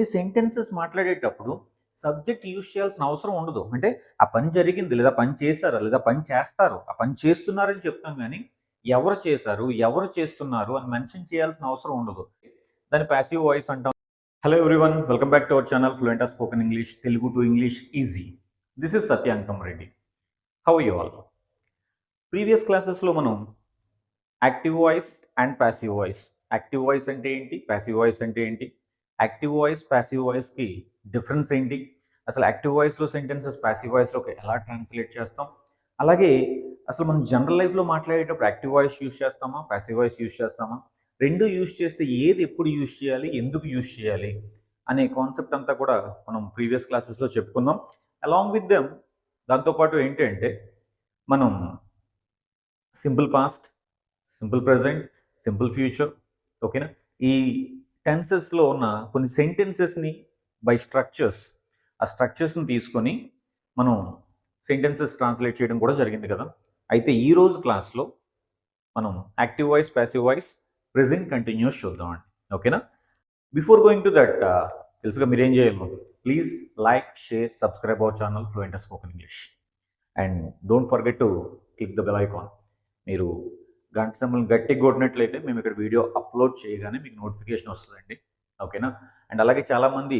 మీ sentences మాట్లాడేటప్పుడు subject use చేయాల్సిన అవసరం ఉండదు. అంటే ఆ పని జరిగింది లేదా పని చేస్తారా లేదా పని చేస్తారు ఆ పని చేస్తున్నారని చెప్తాం కానీ ఎవరు చేశారు ఎవరు చేస్తున్నారు అని మెన్షన్ చేయాల్సిన అవసరం ఉండదు. దాని ప్యాసివ్ వాయిస్ అంటాం. Hello everyone welcome back to our channel fluent spoken English Telugu to English easy this is Satyankam Reddy how you all previous క్లాసెస్లో మనం active voice and passive voice active voice అంటే ఏంటి? Passive voice అంటే ఏంటి? Active voice passive వాయిస్కి difference ఏంటి? అసలు active వాయిస్లో సెంటెన్సెస్ ప్యాసివ్ వాయిస్లోకి ఎలా ట్రాన్స్లేట్ చేస్తాం? అలాగే అసలు మనం జనరల్ లైఫ్లో మాట్లాడేటప్పుడు యాక్టివ్ వాయిస్ యూస్ చేస్తామా? ప్యాసివ్ వాయిస్ యూస్ చేస్తామా? రెండు యూస్ చేస్తే ఏది ఎప్పుడు యూస్ చేయాలి? ఎందుకు యూస్ చేయాలి? అనే కాన్సెప్ట్ అంతా కూడా మనం ప్రీవియస్ క్లాసెస్లో చెప్పుకుందాం అలాంగ్ విత్ దెమ్ దాంతోపాటు ఏంటంటే మనం simple past simple present simple future ఓకేనా? ఈ టెన్సెస్లో ఉన్న కొన్ని సెంటెన్సెస్ని బై స్ట్రక్చర్స్ ఆ స్ట్రక్చర్స్ని తీసుకొని మనం సెంటెన్సెస్ ట్రాన్స్లేట్ చేయడం కూడా జరిగింది కదా. అయితే ఈ రోజు క్లాస్లో మనం active voice passive voice present continuous చూద్దామండి. ఓకేనా? బిఫోర్ గోయింగ్ టు దట్ తెలుసుగా మీరేం చేయాలి. Please like share subscribe our channel fluent spoken English. And don't forget to click the bell icon. మీరు గంట సింబల్ గట్టిగా కొట్టినట్లయితే మేము ఇక్కడ వీడియో అప్లోడ్ చేయగానే మీకు నోటిఫికేషన్ వస్తుందండి. ఓకేనా? అండ్ అలాగే చాలామంది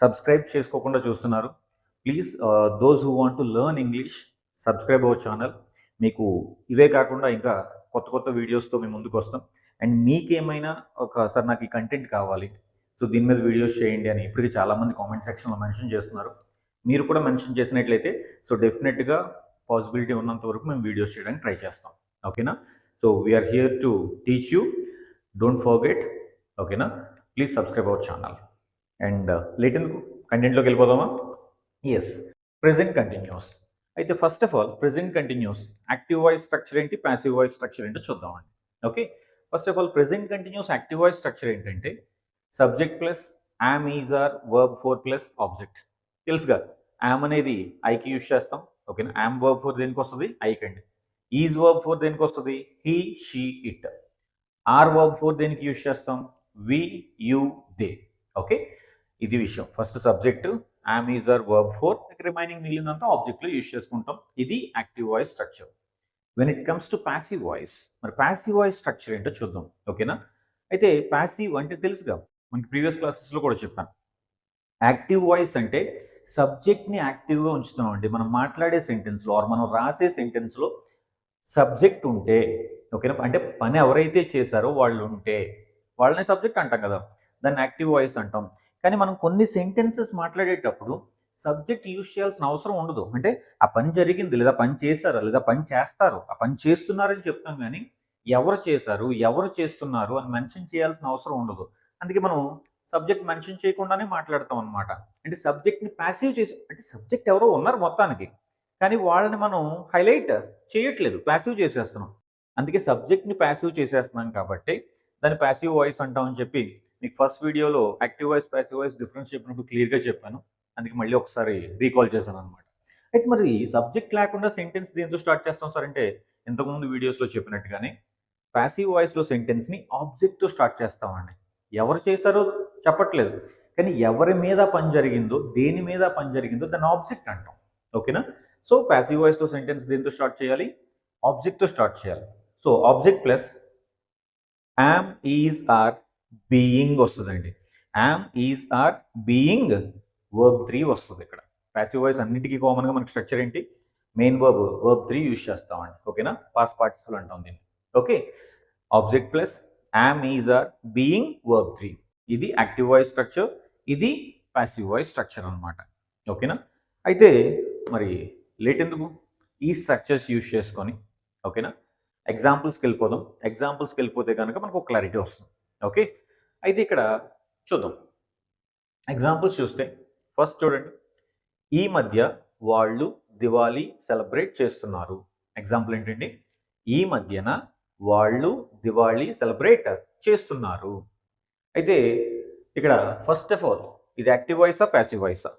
సబ్స్క్రైబ్ చేసుకోకుండా చూస్తున్నారు. Please those who want to learn English subscribe our channel మీకు ఇవే కాకుండా ఇంకా కొత్త కొత్త వీడియోస్తో మేము ముందుకు వస్తాం. అండ్ మీకేమైనా ఒకసారి నాకు ఈ కంటెంట్ కావాలి. సో దీని మీద వీడియోస్ చేయండి అని ఇప్పటికీ చాలామంది కామెంట్ సెక్షన్లో మెన్షన్ చేస్తున్నారు. మీరు కూడా మెన్షన్ చేసినట్లయితే సో డెఫినెట్గా పాసిబిలిటీ ఉన్నంత వరకు మేము వీడియోస్ చేయడానికి ట్రై చేస్తాం. ఓకేనా? So we are here to teach you don't forget ఓకేనా please subscribe our channel and late ఎందుకు కంటెంట్లోకి వెళ్ళిపోదామా? ఎస్ ప్రెజెంట్ కంటిన్యూస్ అయితే first of all present continuous active voice structure ఏంటి? ప్యాసివ్ వాయిస్ స్ట్రక్చర్ ఏంటో చూద్దామండి okay first of all present continuous active voice structure ఏంటంటే subject plus am is are verb four plus object తెలుసుగా? Am అనేది ఐకి use చేస్తాం. ఓకేనా yam verb four దేనికి వస్తుంది ఐకి అండి ఈజ్ వర్బ్ ఫోర్ దేనికి వస్తుంది? He she it are verb four దేనికి యూజ్ చేస్తాం? వి యు దే ఓకే ఇది విషయం. First subject am is are verb four remaining మిగిలినంతా ఆబ్జెక్ట్లో యూజ్ చేసుకుంటాం. ఇది active voice structure when it comes to passive voice మరి ప్యాసివ్ వాయిస్ స్ట్రక్చర్ ఏంటో చూద్దాం. ఓకేనా అయితే ప్యాసివ్ అంటే తెలుసుగా మనకి ప్రీవియస్ క్లాసెస్లో కూడా చెప్పాను. యాక్టివ్ వాయిస్ అంటే సబ్జెక్ట్ని యాక్టివ్గా ఉంచుతామండి మనం మాట్లాడే సెంటెన్స్లో ఆర్ మనం రాసే సెంటెన్స్లో సబ్జెక్ట్ ఉంటే ఓకేనా? అంటే పని ఎవరైతే చేశారో వాళ్ళు ఉంటే వాళ్ళని సబ్జెక్ట్ అంటాం కదా? దాన్ని యాక్టివ్ వాయిస్ అంటాం. కానీ మనం కొన్ని సెంటెన్సెస్ మాట్లాడేటప్పుడు సబ్జెక్ట్ యూజ్ చేయాల్సిన అవసరం ఉండదు. అంటే ఆ పని జరిగింది లేదా పని చేశారా లేదా పని చేస్తారు ఆ పని చేస్తున్నారని చెప్తాం కానీ ఎవరు చేశారు ఎవరు చేస్తున్నారు అని మెన్షన్ చేయాల్సిన అవసరం ఉండదు. అందుకే మనం సబ్జెక్ట్ మెన్షన్ చేయకుండానే మాట్లాడతాం అనమాట అంటే సబ్జెక్ట్ని ప్యాసివ్ చేసి అంటే సబ్జెక్ట్ ఎవరో ఉన్నారు మొత్తానికి. కానీ వాళ్ళని మనం హైలైట్ చేయట్లేదు ప్యాసివ్ చేసేస్తున్నాం. అందుకే సబ్జెక్ట్ని ప్యాసివ్ చేసేస్తున్నాం కాబట్టి దాన్ని ప్యాసివ్ వాయిస్ అంటామని చెప్పి మీకు ఫస్ట్ వీడియోలో active voice passive voice difference చెప్పినప్పుడు క్లియర్గా చెప్పాను. అందుకే మళ్ళీ ఒకసారి రీకాల్ చేశాను అనమాట అయితే మరి సబ్జెక్ట్ లేకుండా సెంటెన్స్ దేంతో స్టార్ట్ చేస్తాం సార్ అంటే ఇంతకుముందు వీడియోస్లో చెప్పినట్టుగానే ప్యాసివ్ వాయిస్లో సెంటెన్స్ని ఆబ్జెక్ట్తో స్టార్ట్ చేస్తామండి. ఎవరు చేశారో చెప్పట్లేదు. కానీ ఎవరి మీద పని జరిగిందో దేని మీద పని జరిగిందో దాన్ని ఆబ్జెక్ట్ అంటాం. ఓకేనా? సో ప్యాసివ్ వాయిస్తో సెంటెన్స్ దీంతో స్టార్ట్ చేయాలి? ఆబ్జెక్ట్తో స్టార్ట్ చేయాలి. So object plus am is are being వస్తుందండి. Am is are being verb three వస్తుంది ఇక్కడ. ప్యాసివ్ వాయిస్ అన్నిటికీ కామన్గా మనకి స్ట్రక్చర్ ఏంటి? Main verb verb three use చేస్తామండి. ఓకేనా పాస్ పార్టిసిపల్ అంటాం దీన్ని. Okay object plus am is are being verb three ఇది యాక్టివ్ వాయిస్ స్ట్రక్చర్ ఇది ప్యాసివ్ వాయిస్ స్ట్రక్చర్ అనమాట ఓకేనా అయితే మరి లేట్ ఎందుకు? ఈ స్ట్రక్చర్స్ యూజ్ చేసుకొని ఓకేనా ఎగ్జాంపుల్స్కి వెళ్ళిపోదాం. ఎగ్జాంపుల్స్కి వెళ్ళిపోతే కనుక మనకు క్లారిటీ వస్తుంది. ఓకే అయితే ఇక్కడ చూద్దాం. ఎగ్జాంపుల్స్ చూస్తే ఫస్ట్ చూడండి. ఈ మధ్య వాళ్ళు దివాళీ సెలబ్రేట్ చేస్తున్నారు. ఎగ్జాంపుల్ ఏంటండి? ఈ మధ్యన వాళ్ళు దివాళీ సెలబ్రేట్ చేస్తున్నారు. అయితే ఇక్కడ ఫస్ట్ ఆఫ్ ఆల్ ఇది యాక్టివ్ వాయిసా ప్యాసివ్ వాయిసా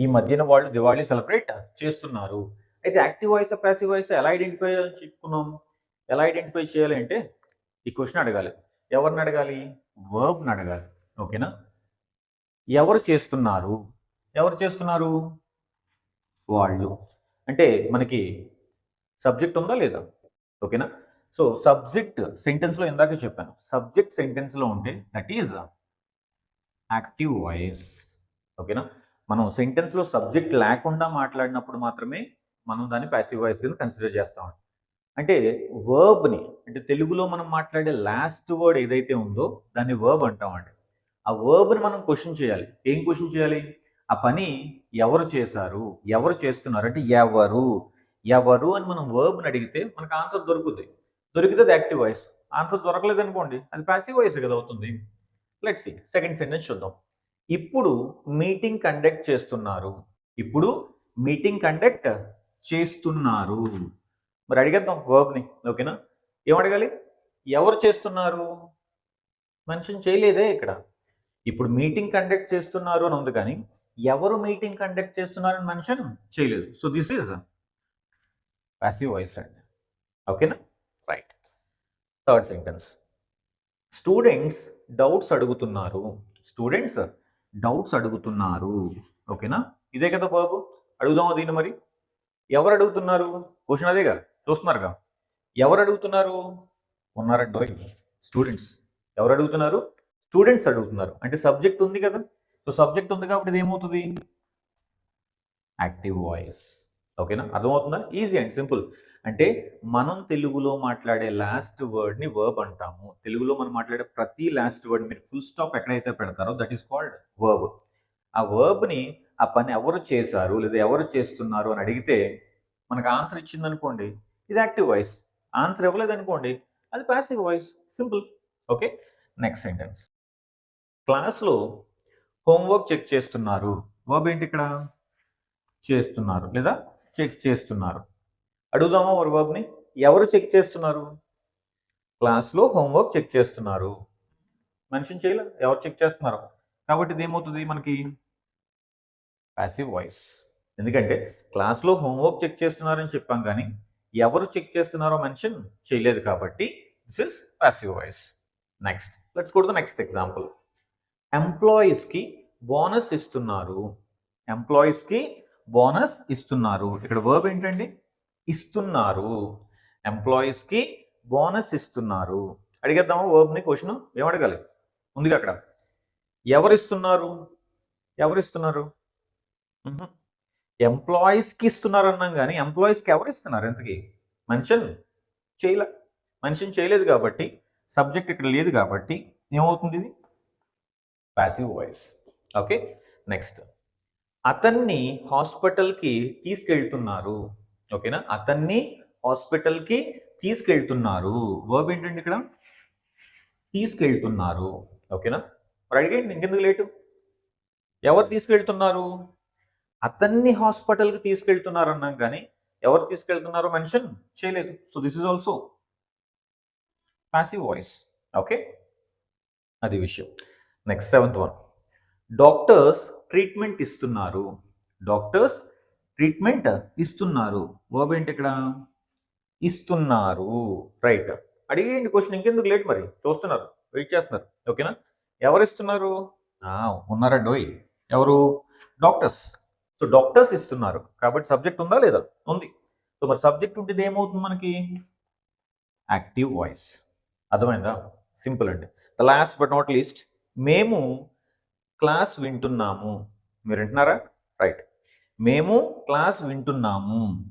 ఈ మధ్యన వాళ్ళు దివాళీ సెలబ్రేట్ చేస్తున్నారు. అయితే యాక్టివ్ వాయిస్ ప్యాసివ్ వాయిస్ ఎలా ఐడెంటిఫై చేయాలని చెప్పుకున్నాం? ఎలా ఐడెంటిఫై చేయాలి అంటే ఈ క్వశ్చన్ అడగాలి. ఎవరిని అడగాలి? వర్బ్ని అడగాలి. ఓకేనా? ఎవరు చేస్తున్నారు? ఎవరు చేస్తున్నారు? వాళ్ళు. అంటే మనకి సబ్జెక్ట్ ఉందా లేదా? ఓకేనా? సో సబ్జెక్ట్ సెంటెన్స్లో ఇందాక చెప్పాను. సబ్జెక్ట్ సెంటెన్స్లో ఉంటే దట్ ఈజ్ యాక్టివ్ వాయిస్. ఓకేనా? మనం సెంటెన్స్లో సబ్జెక్ట్ లేకుండా మాట్లాడినప్పుడు మాత్రమే మనం దాన్ని ప్యాసివ్ వాయిస్ కింద కన్సిడర్ చేస్తాం అంటే వర్బ్ని అంటే తెలుగులో మనం మాట్లాడే లాస్ట్ వర్డ్ ఏదైతే ఉందో దాన్ని వర్బ్ అంటామండి ఆ వర్బ్ని మనం క్వశ్చన్ చేయాలి. ఏం క్వశ్చన్ చేయాలి? ఆ పని ఎవరు చేశారు? ఎవరు చేస్తున్నారు? అంటే ఎవరు? ఎవరు అని మనం వర్బ్ని అడిగితే మనకు ఆన్సర్ దొరుకుతుంది దొరికితే అది యాక్టివ్ వాయిస్ ఆన్సర్ దొరకలేదు అనుకోండి అది ప్యాసివ్ వాయిస్ కదా అవుతుంది. లెట్స్ సి సెకండ్ సెంటెన్స్ చూద్దాం. ఇప్పుడు మీటింగ్ కండక్ట్ చేస్తున్నారు. ఇప్పుడు మీటింగ్ కండక్ట్ చేస్తున్నారు. మరి అడిగేద్దాం వర్బ్ని ఓకేనా? ఏమడగాలి అడగాలి? ఎవరు చేస్తున్నారు? మెన్షన్ చేయలేదే ఇక్కడ. ఇప్పుడు మీటింగ్ కండక్ట్ చేస్తున్నారు అని ఉంది కానీ ఎవరు మీటింగ్ కండక్ట్ చేస్తున్నారని మెన్షన్ చేయలేదు. So this is passive voice అండి ఓకేనా? Right third sentence students doubts అడుగుతున్నారు. స్టూడెంట్స్ డౌట్స్ అడుగుతున్నారు. ఓకేనా ఇదే కదా బాబు? అడుగుదామా దీన్ని మరి? ఎవరు అడుగుతున్నారు? క్వశ్చన్ అదేగా? చూస్తున్నారుగా? ఎవరు అడుగుతున్నారు? ఉన్నారండి స్టూడెంట్స్ ఎవరు అడుగుతున్నారు? స్టూడెంట్స్ అడుగుతున్నారు. అంటే సబ్జెక్ట్ ఉంది కదా? సో సబ్జెక్ట్ ఉంది కాబట్టి ఇది ఏమవుతుంది? యాక్టివ్ వాయిస్ ఓకేనా అర్థమవుతుందా? ఈజీ అండ్ సింపుల్ అంటే మనం తెలుగులో మాట్లాడే లాస్ట్ వర్డ్ని వర్బ్ అంటాము. తెలుగులో మనం మాట్లాడే ప్రతి లాస్ట్ వర్డ్ మీరు ఫుల్ స్టాప్ ఎక్కడైతే పెడతారో దట్ ఈస్ కాల్డ్ వర్బ్ ఆ వర్బ్ని ఆ పని ఎవరు చేశారు లేదా ఎవరు చేస్తున్నారు అని అడిగితే మనకు ఆన్సర్ ఇచ్చిందనుకోండి ఇది యాక్టివ్ వాయిస్ ఆన్సర్ ఇవ్వలేదనుకోండి అది passive voice simple okay next sentence క్లాస్లో హోంవర్క్ చెక్ చేస్తున్నారు. వర్బ్ ఏంటి ఇక్కడ? చేస్తున్నారు లేదా చెక్ చేస్తున్నారు. అడుగుదామా ఒక వర్బ్ని ఎవరు చెక్ చేస్తున్నారు? క్లాస్లో హోంవర్క్ చెక్ చేస్తున్నారు. మెన్షన్ చేయలే. ఎవరు చెక్ చేస్తున్నారు. కాబట్టి ఇది ఏమవుతుంది మనకి? ప్యాసివ్ వాయిస్ ఎందుకంటే క్లాస్లో హోంవర్క్ చెక్ చేస్తున్నారని చెప్పాం కానీ ఎవరు చెక్ చేస్తున్నారో మెన్షన్ చేయలేదు కాబట్టి this is passive voice next let's go the next example ఎంప్లాయీస్కి బోనస్ ఇస్తున్నారు. ఎంప్లాయీస్కి బోనస్ ఇస్తున్నారు. ఇక్కడ వర్బ్ ఏంటండి? ఇస్తున్నారు. ఎంప్లాయీస్కి బోనస్ ఇస్తున్నారు. అడిగేద్దామా వర్బ్ని క్వశ్చన్ ఏమడగాలి ముందుగా అక్కడ. ఎవరు ఇస్తున్నారు ఎవరు ఇస్తున్నారు ఎంప్లాయీస్కి ఇస్తున్నారు అన్నాం కానీ ఎంప్లాయీస్కి ఎవరు ఇస్తున్నారు ఎంతకి మెన్షన్ చేయలే. మెన్షన్ చేయలేదు కాబట్టి సబ్జెక్ట్ ఇక్కడ లేదు కాబట్టి ఏమవుతుంది ఇది? ప్యాసివ్ వాయిస్ ఓకే నెక్స్ట్ అతన్ని హాస్పిటల్కి తీసుకెళ్తున్నారు. ఓకేనా? అతన్ని హాస్పిటల్కి తీసుకెళ్తున్నారు. వర్బ్ ఏంటండి ఇక్కడ? తీసుకెళ్తున్నారు. ఓకేనా? మరి అడిగేయండి ఇంకెందుకు లేటు? ఎవరు తీసుకెళ్తున్నారు? అతన్ని హాస్పిటల్కి తీసుకెళ్తున్నారు అన్నాం కానీ ఎవరు తీసుకెళ్తున్నారో మెన్షన్ చేయలేదు. So this is also passive voice. Okay? అది విషయం. Next seventh one. Doctors treatment ఇస్తున్నారు. డాక్టర్స్ ట్రీట్మెంట్ ఇస్తున్నారు. వర్బ్ ఏంటి ఇక్కడ ఇస్తున్నారు. రైట్. అడిగేయండి క్వశ్చన్ ఇంకెందుకు లేట్ మరి? చూస్తున్నారు. వెయిట్ చేస్తున్నారు. ఓకేనా? ఎవరు ఇస్తున్నారు ఉన్నారా డోయ్? ఎవరు? డాక్టర్స్. సో డాక్టర్స్ ఇస్తున్నారు. కాబట్టి సబ్జెక్ట్ ఉందా లేదా? ఉంది. సో మరి సబ్జెక్ట్ ఉంటే ఏమవుతుంది మనకి? Active voice. అర్థమైందా? సింపుల్ అండి. The last but not least మేము క్లాస్ వింటున్నాము. మీరు వింటున్నారా? రైట్. మేము క్లాస్ వింటున్నాము.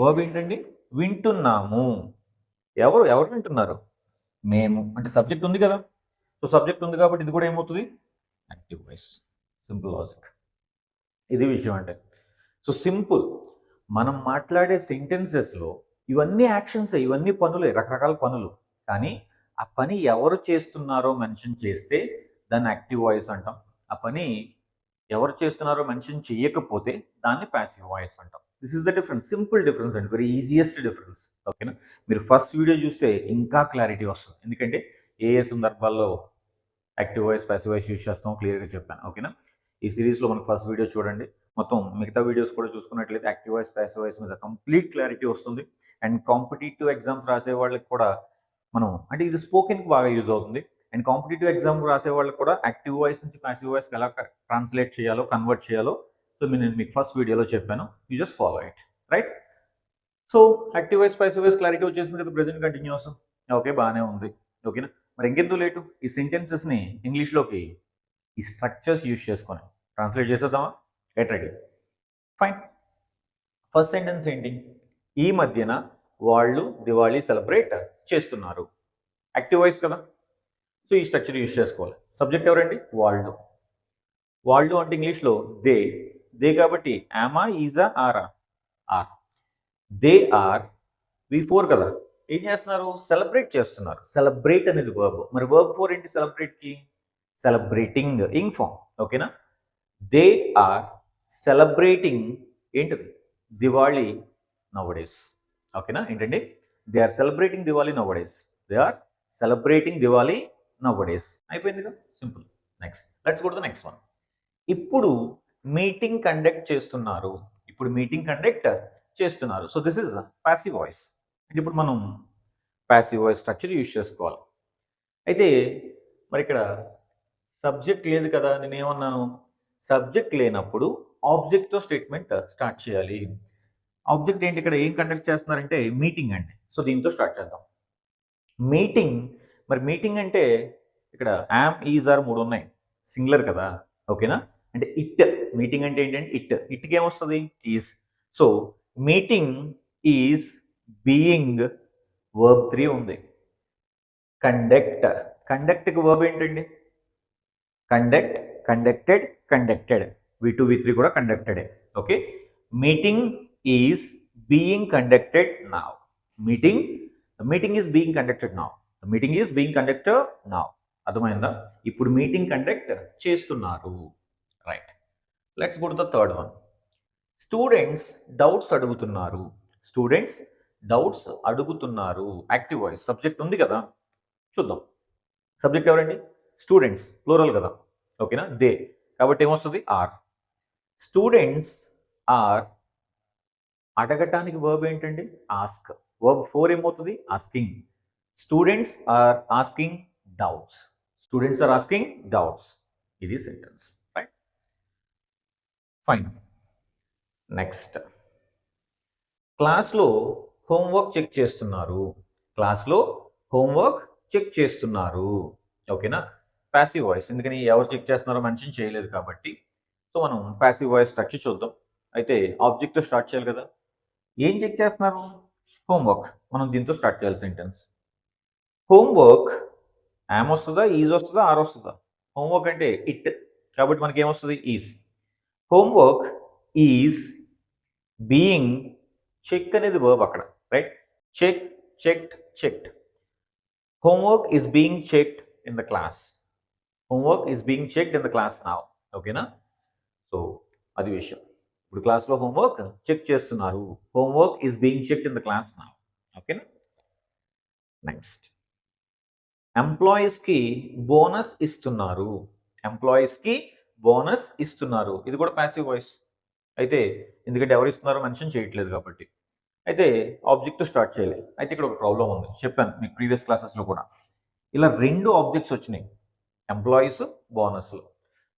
వర్బ్ ఏంటండి? వింటున్నాము. ఎవరు ఎవరు వింటున్నారు? మేము. అంటే సబ్జెక్ట్ ఉంది కదా. సో సబ్జెక్ట్ ఉంది కాబట్టి ఇది కూడా ఏమవుతుంది? యాక్టివ్ వాయిస్ సింపుల్ లాజిక్ ఇది విషయం అంటే సో సింపుల్ మనం మాట్లాడే సెంటెన్సెస్లో ఇవన్నీ యాక్షన్స్ ఇవన్నీ పనులే రకరకాల పనులు. కానీ ఆ పని ఎవరు చేస్తున్నారో మెన్షన్ చేస్తే దాన్ని యాక్టివ్ వాయిస్ అంటాం. ఆ పని ఎవరు చేస్తున్నారో మెన్షన్ చేయకపోతే దాన్ని ప్యాసివ్ వాయిస్ అంటాం. This is the difference simple difference అండి వెరీ ఈజియెస్ట్ డిఫరెన్స్ ఓకేనా మీరు ఫస్ట్ వీడియో చూస్తే ఇంకా క్లారిటీ వస్తుంది. ఎందుకంటే ఏ ఏ సందర్భాల్లో active voice passive voice use చేస్తాం క్లియర్గా చెప్పాను. ఓకేనా ఈ సిరీస్లో మనకు ఫస్ట్ వీడియో చూడండి. మొత్తం మిగతా వీడియోస్ కూడా చూసుకున్నట్లయితే యాక్టివ్ వాయిస్ ప్యాసివ్ వాయిస్ మీద కంప్లీట్ క్లారిటీ వస్తుంది. అండ్ కాంపిటేటివ్ ఎగ్జామ్స్ రాసే వాళ్ళకి కూడా మనం అంటే ఇది స్పోకెన్కి బాగా యూజ్ అవుతుంది. అండ్ కాంపిటేటివ్ ఎగ్జామ్ రాసే వాళ్ళకి కూడా యాక్టివ్ వాయిస్ నుంచి ప్యాసివ్ వాయిస్కి ఎలా ట్రాన్స్లేట్ చేయాలో కన్వర్ట్ చేయాలో సో నేను మీకు ఫస్ట్ వీడియోలో చెప్పాను. You just follow it right? So active voice passive voice clarity వచ్చేసింది కదా ప్రెసెంట్ కంటిన్యూస్. ఓకే బాగానే ఉంది. ఓకేనా? మరి ఇంకెందుకు లేటు? ఈ సెంటెన్సెస్ని ఇంగ్లీష్లోకి ఈ స్ట్రక్చర్స్ యూజ్ చేసుకొని ట్రాన్స్లేట్ చేసేద్దామా? Get ready. Fine. First sentence ఏంటి? ఈ మధ్యన వాళ్ళు దివాళీ సెలబ్రేట్ చేస్తున్నారు. యాక్టివ్ వాయిస్ కదా? సో ఈ స్ట్రక్చర్ యూజ్ చేసుకోవాలి. సబ్జెక్ట్ ఎవరండి? వాళ్ళు వాళ్ళు అంటే ఇంగ్లీష్లో దే. దే కాబట్టి యామా ఈజా ఆరా are they are we four కదా. ఏం చేస్తున్నారు? సెలబ్రేట్ చేస్తున్నారు. సెలబ్రేట్ అనేది వర్బ్ మరి వర్బ్ ఫోర్ ఏంటి సెలబ్రేట్కి సెలబ్రేటింగ్ ఇంగ్ ఫామ్ ఓకేనా దే ఆర్ సెలబ్రేటింగ్ ఏంటిది? దివాళీ నవడేస్ ఓకేనా ఏంటండి? They are celebrating Diwali nowadays they are celebrating Diwali nowadays అయిపోయింది కదా? Simple next let's go the next one ఇప్పుడు మీటింగ్ కండక్ట్ చేస్తున్నారు. ఇప్పుడు మీటింగ్ కండక్ట్ చేస్తున్నారు. So this is passive voice ఇప్పుడు మనం ప్యాసివ్ వాయిస్ స్ట్రక్చర్ యూజ్ చేసుకోవాలి. అయితే మరి ఇక్కడ సబ్జెక్ట్ లేదు కదా? నేను ఏమన్నాను సబ్జెక్ట్ లేనప్పుడు ఆబ్జెక్ట్తో స్టేట్మెంట్ స్టార్ట్ చేయాలి. ఆబ్జెక్ట్ ఏంటి ఇక్కడ? ఏం కండక్ట్ చేస్తున్నారంటే మీటింగ్ అండి. సో దీంతో స్టార్ట్ చేద్దాం. మీటింగ్ మరి మీటింగ్ అంటే ఇక్కడ యామ్ ఈజ్ ఆర్ మూడు ఉన్నాయి. సింగులర్ కదా. ఓకేనా అంటే ఇట్ మీటింగ్ అంటే ఏంటంటే ఇట్ ఇట్కి ఏమొస్తుంది? Is so meeting is being verb three ఉంది. కండక్ట్ కండక్ట్కి వర్బ్ ఏంటండి? Conduct conducted conducted V two V three కూడా conducted okay meeting is being conducted now meeting meeting is being conducted now meeting is being conduct నా అర్థమైందా? ఇప్పుడు meeting conduct చేస్తున్నారు. Right let's good the third one students doubts అడుగుతున్నారు. Students doubts అడుగుతున్నారు. Active voice subject ఉంది కదా? చూద్దాం. Subject ఎవరండి? స్టూడెంట్స్ ప్లూరల్ కదా? ఓకేనా దే కాబట్టి ఏమొస్తుంది? ఆర్ స్టూడెంట్స్ ఆర్ అడగటానికి వర్బ్ ఏంటండి? ఆస్క్ వర్బ్ ఫోర్ ఏమవుతుంది? Asking students are asking doubts students are asking doubts ఇది సెంటెన్స్ రైట్ ఫైన్ నెక్స్ట్ క్లాస్లో హోంవర్క్ చెక్ చేస్తున్నారు. క్లాస్లో హోంవర్క్ చెక్ చేస్తున్నారు. ఓకేనా ప్యాసివ్ వాయిస్ ఎందుకని? ఎవరు చెక్ చేస్తున్నారో మెన్షన్ చేయలేదు కాబట్టి. సో మనం ప్యాసివ్ వాయిస్ స్ట్రక్చర్ చూద్దాం. అయితే ఆబ్జెక్ట్తో స్టార్ట్ చేయాలి కదా. ఏం చెక్ చేస్తున్నారు? హోంవర్క్ మనం దీంతో స్టార్ట్ చేయాలి సెంటెన్స్ హోంవర్క్ యామ్ వస్తుందా ఈజ్ వస్తుందా ఆర్ వస్తుందా? హోంవర్క్ అంటే ఇట్ కాబట్టి మనకి ఏమొస్తుంది is homework is being check అనేది వర్బ్ అక్కడ right check checked checked homework is being checked in the class homework is being checked in the class now ఓకేనా సో అది విషయం. ఇప్పుడు క్లాస్లో హోంవర్క్ చెక్ చేస్తున్నారు. Homework is being checked in the class now ఓకేనా next ఎంప్లాయీస్కి bonus ఇస్తున్నారు. ఎంప్లాయీస్కి బోనస్ ఇస్తున్నారు. ఇది కూడా ప్యాసివ్ వాయిస్ అయితే ఎందుకంటే ఎవరు ఇస్తున్నారో మెన్షన్ చేయట్లేదు కాబట్టి. అయితే ఆబ్జెక్ట్ స్టార్ట్ చేయాలి. అయితే ఇక్కడ ఒక ప్రాబ్లం ఉంది. చెప్పాను మీకు ప్రీవియస్ క్లాసెస్లో కూడా. ఇలా రెండు ఆబ్జెక్ట్స్ వచ్చినాయి. ఎంప్లాయీస్ బోనస్లు.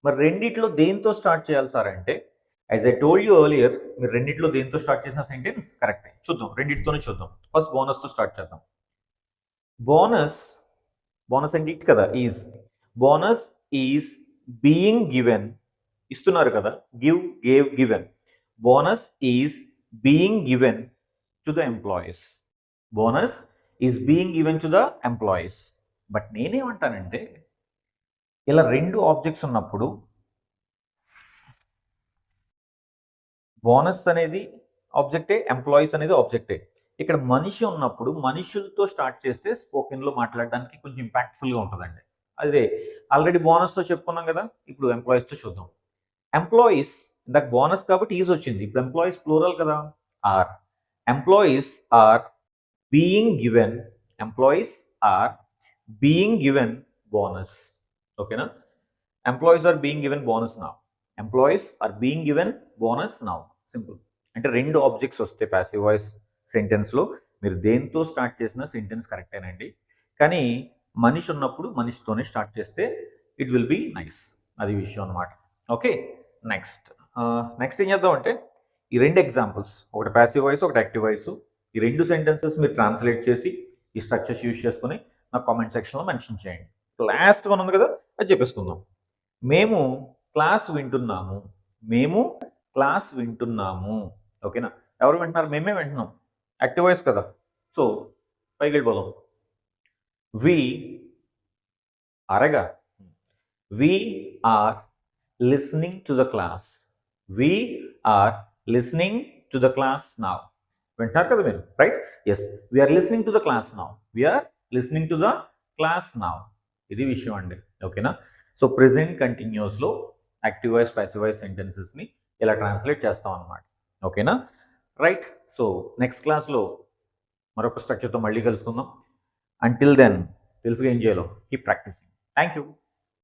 మరి రెండిట్లో దేంతో స్టార్ట్ చేయాలి సార్ అంటే as I told you earlier మీరు రెండిట్లో దేంతో స్టార్ట్ చేసిన సెంటెన్స్ కరెక్టే చూద్దాం. రెండిటితోనే చూద్దాం. ఫస్ట్ బోనస్తో స్టార్ట్ చేద్దాం. బోనస్ బోనస్ అంటే ఇట్ కదా? Is bonus is being given ఇస్తున్నారు కదా? Give gave given bonus is being given to the employees bonus is being given to the employees but నేనేమంటానంటే ఇలా రెండు ఆబ్జెక్ట్స్ ఉన్నప్పుడు బోనస్ అనేది ఆబ్జెక్టే ఎంప్లాయీస్ అనేది ఆబ్జెక్టే ఇక్కడ మనిషి ఉన్నప్పుడు మనుషులతో స్టార్ట్ చేస్తే స్పోకెన్లో మాట్లాడడానికి కొంచెం ఇంపాక్ట్ఫుల్గా ఉంటుందండి. అదే ఆల్రెడీ బోనస్తో చెప్పుకున్నాం కదా ఇప్పుడు ఎంప్లాయీస్తో చూద్దాం. ఎంప్లాయీస్ ఇందాక బోనస్ కాబట్టి ఈజ్ వచ్చింది. ఇప్పుడు ఎంప్లాయీస్ ప్లూరల్ కదా are employees are being given employees are being given bonus ఓకేనా employees are being given bonus నా employees are being given bonus నా సింపుల్ అంటే రెండు ఆబ్జెక్ట్స్ వస్తాయి ప్యాసివ్ వాయిస్ సెంటెన్స్లో మీరు దేంతో స్టార్ట్ చేసిన సెంటెన్స్ కరెక్టేనండి కానీ మనిషి ఉన్నప్పుడు మనిషితోనే స్టార్ట్ చేస్తే ఇట్ విల్ బి నైస్ అది విషయం అనమాట ఓకే నెక్స్ట్ నెక్స్ట్ ఏం చేద్దాం అంటే ఈ రెండు ఎగ్జాంపుల్స్ ఒకటి ప్యాసివ్ వాయిస్ ఒకటి యాక్టివ్ వాయిస్ ఈ రెండు సెంటెన్సెస్ మీరు ట్రాన్స్లేట్ చేసి ఈ స్ట్రక్చర్స్ యూజ్ చేసుకుని నా కామెంట్ సెక్షన్లో మెన్షన్ చేయండి. లాస్ట్ వన్ ఉంది కదా అది చెప్పేసుకుందాం. మేము క్లాస్ వింటున్నాము. మేము క్లాస్ వింటున్నాము. ఓకేనా ఎవరు వింటున్నారు? మేమే వింటున్నాం. యాక్టివ్ వాయిస్ కదా. సో పైకి వెళ్ళిపోదాం. We అరగా. We are listening to the class we are listening to the class now వింటున్నారు కదా మీరు? Right yes we are listening to the class now we are listening to the class now ఇది విషయం అండి. ఓకేనా so present కంటిన్యూస్లో active voice passive voice సెంటెన్సెస్ని ఇలా ట్రాన్స్లేట్ చేస్తాం అనమాట ఓకేనా రైట్ సో నెక్స్ట్ క్లాస్లో మరొక స్ట్రక్చర్తో మళ్ళీ కలుసుకుందాం. అంటిల్ దెన్ తెలుసుగా ఏం చేయాలో కీప్ ప్రాక్టీసింగ్ థ్యాంక్ యూ